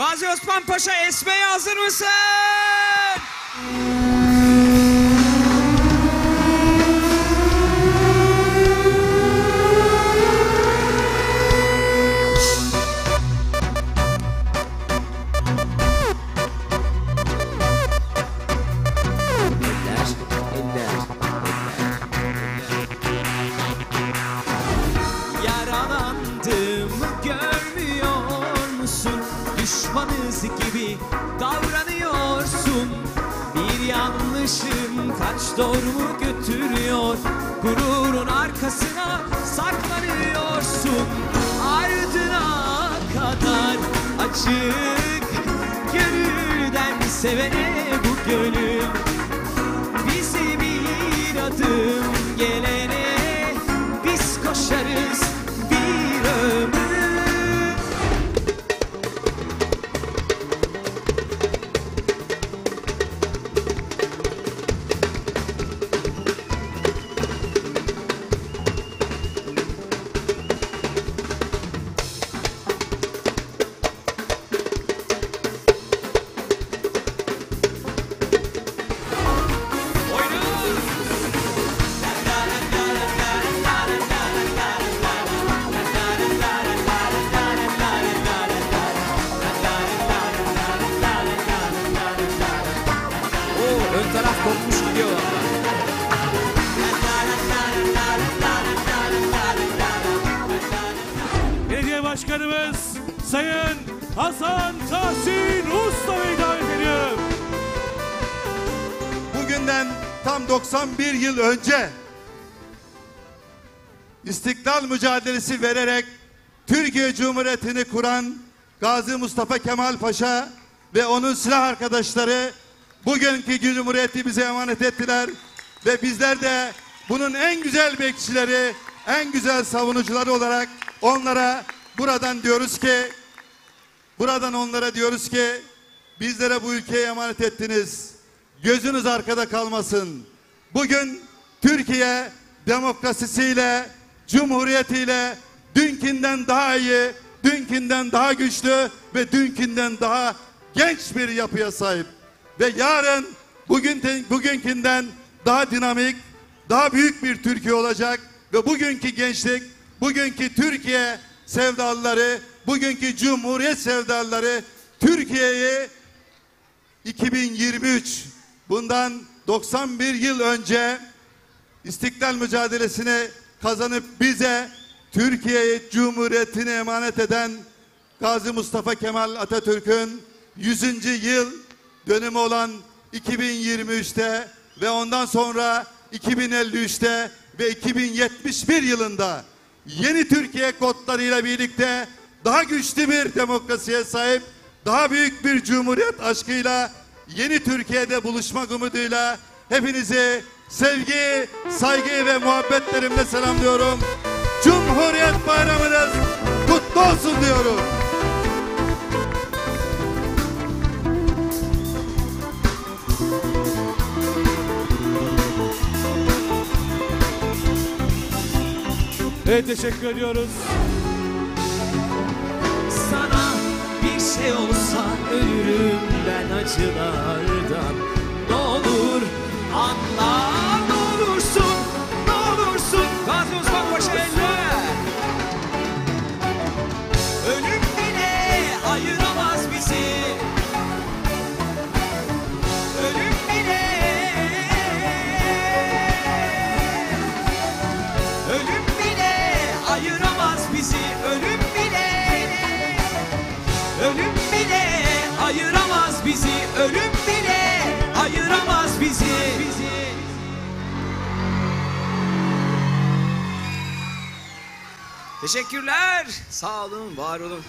Gazi Osman Paşa esmeye hazır mısın? Düşmanız gibi davranıyorsun. Bir yanlışım kaç doğru götürüyor. Gururun arkasına saklanıyorsun. Ardına kadar açık gönülden sevene bu gönül Sayın Hasan Tahsin Usta Bey'i davet ediyorum. Bugünden tam 91 yıl önce istiklal mücadelesi vererek Türkiye Cumhuriyeti'ni kuran Gazi Mustafa Kemal Paşa ve onun silah arkadaşları bugünkü Cumhuriyeti bize emanet ettiler ve bizler de bunun en güzel bekçileri, en güzel savunucuları olarak onlara buradan diyoruz ki Buradan onlara diyoruz ki bizlere bu ülkeyi emanet ettiniz. Gözünüz arkada kalmasın. Bugün Türkiye demokrasisiyle, cumhuriyetiyle dünkünden daha iyi, dünkünden daha güçlü ve dünkünden daha genç bir yapıya sahip. Ve yarın bugün bugünkünden daha dinamik, daha büyük bir Türkiye olacak ve bugünkü gençlik, bugünkü Türkiye sevdalıları, bugünkü Cumhuriyet sevdalıları Türkiye'yi 2023 bundan 91 yıl önce İstiklal mücadelesini kazanıp bize Türkiye'yi Cumhuriyetini emanet eden Gazi Mustafa Kemal Atatürk'ün 100. yıl dönümü olan 2023'te ve ondan sonra 2053'te ve 2071 yılında yeni Türkiye kodlarıyla birlikte daha güçlü bir demokrasiye sahip, daha büyük bir cumhuriyet aşkıyla yeni Türkiye'de buluşmak umuduyla hepinizi sevgi, saygı ve muhabbetlerimle selamlıyorum. Cumhuriyet Bayramınız kutlu olsun diyorum. Evet teşekkür ediyoruz. Acılardan Ne olur anla ne olursun ne olursun Gazi Osman Paşa Ölüm bile ayıramaz bizi. Ölüm bile. Ölüm bile ayıramaz Ölüm bile ayıramaz bizi Teşekkürler. Sağ olun, var olun.